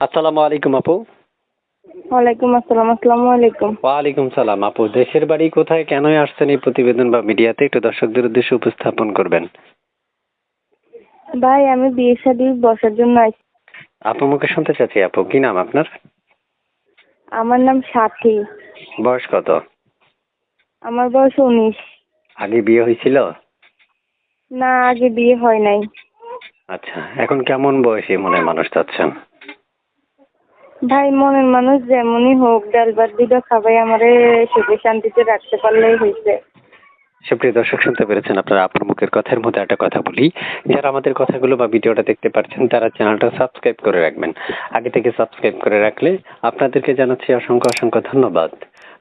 আসসালামু আলাইকুম আপু। ওয়ালাইকুম আসসালাম আসসালামু আলাইকুম। ওয়ালাইকুম সালাম আপু। দেশের বাড়ি কোথায় কেনই আসছেন এই প্রতিবেদন বা মিডিয়াতে একটু দর্শকদের উদ্দেশ্যে উপস্থাপন করবেন। ভাই আমি বিয়ে শাদি বসার জন্য আসছি আপু মুখে শুনতে চাচ্ছি আপু। কি নাম আপনার? আমার নাম সাথী। বয়স কত? আমার বয়স উনিশ। আগে বিয়ে হয়েছিল? না আগে বিয়ে হয় নাই। আচ্ছা এখন কেমন বয়সী মনে মানুষ চাচ্ছেন? ভাই, মনের মানুষ যেমনই হোক, ডাল ভাত দুটো খাবাই আমারে সুখে শান্তিতে রাখতে পারলেই হয়েছে সুপ্রিয় দর্শক, শুনতে পেরেছেন আপনারা আপুর মুখের কথার মধ্যে একটা কথা বলি। যারা আমাদের কথাগুলো বা ভিডিওটা দেখতে পাচ্ছেন, তারা চ্যানেলটা সাবস্ক্রাইব করে রাখবেন। আগে থেকে সাবস্ক্রাইব করে রাখলে আপনাদেরকে জানাচ্ছি অসংখ্য অসংখ্য ধন্যবাদ।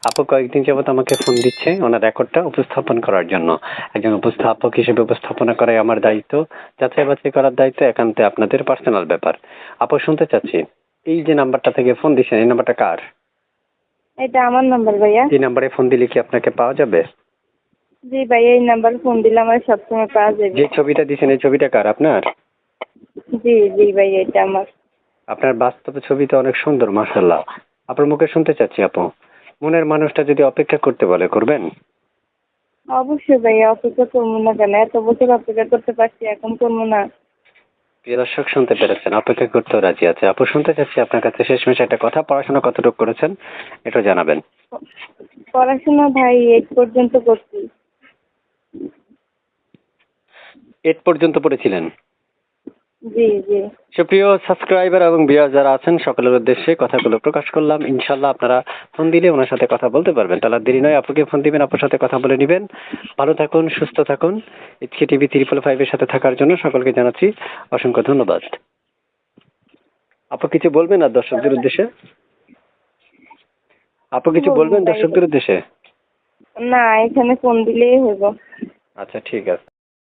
আপু কয়েকদিন যাবত আমাকে ফোন দিচ্ছে ওনার রেকর্ডটা উপস্থাপন করার জন্য। একজন উপস্থাপক হিসেবে উপস্থাপনা করাই আমার দায়িত্ব যাচাই বাছাই করার দায়িত্ব একান্তে আপনাদের পার্সোনাল ব্যাপার। আপু, শুনতে চাচ্ছি। এই যে নাম্বারটা থেকে ফোন দিচ্ছেন এই নাম্বারটা কার? এটা আমার নাম্বার ভাইয়া। এই নাম্বারে ফোন দিলে কি আপনাকে পাওয়া যাবে? জি ভাইয়া এই নাম্বার ফোন দিলে আমার সবসময় পাওয়া যাবে। যে ছবিটা দিচ্ছেন এই ছবিটা কার আপনার? জি জি ভাইয়া এটা আমার। আপনার বাস্তবে তো অনেক সুন্দর মাসাল্লাহ আপনার মুখে শুনতে চাচ্ছি আপু। মনের মানুষটা যদি অপেক্ষা করতে বলে করবেন? অবশ্যই ভাইয়া অপেক্ষা করব না কেন? এত বছর অপেক্ষা করতে পারছি এখন করব না। প্রিয় দর্শক শুনতে পেরেছেন অপেক্ষা করতেও রাজি আছে। আপু শুনতে চাচ্ছি আপনার কাছে শেষমেশ একটা কথা পড়াশোনা কতটুকু করেছেন এটা জানাবেন। পড়াশোনা ভাই এইট পর্যন্ত করছি। এইট পর্যন্ত পড়েছিলেন? জি জি। সুপ্রিয় সাবস্ক্রাইবার এবং বিয়ার যারা আছেন সকলের উদ্দেশ্যে কথাগুলো প্রকাশ করলাম। ইনশাল্লাহ আপনারা ফোন দিলে ওনার সাথে কথা বলতে পারবেন। তাহলে দেরি নয় আপুকে ফোন দিবেন আপুর সাথে কথা বলে নেবেন। ভালো থাকুন সুস্থ থাকুন। এইচকে টিভি ত্রিপল ফাইভের সাথে থাকার জন্য সকলকে জানাচ্ছি অসংখ্য ধন্যবাদ। আপু কিছু বলবেন আর দর্শকদের উদ্দেশ্যে? আপু কিছু বলবেন দর্শকদের উদ্দেশ্যে? না এখানে ফোন দিলেই হইব। আচ্ছা ঠিক আছে।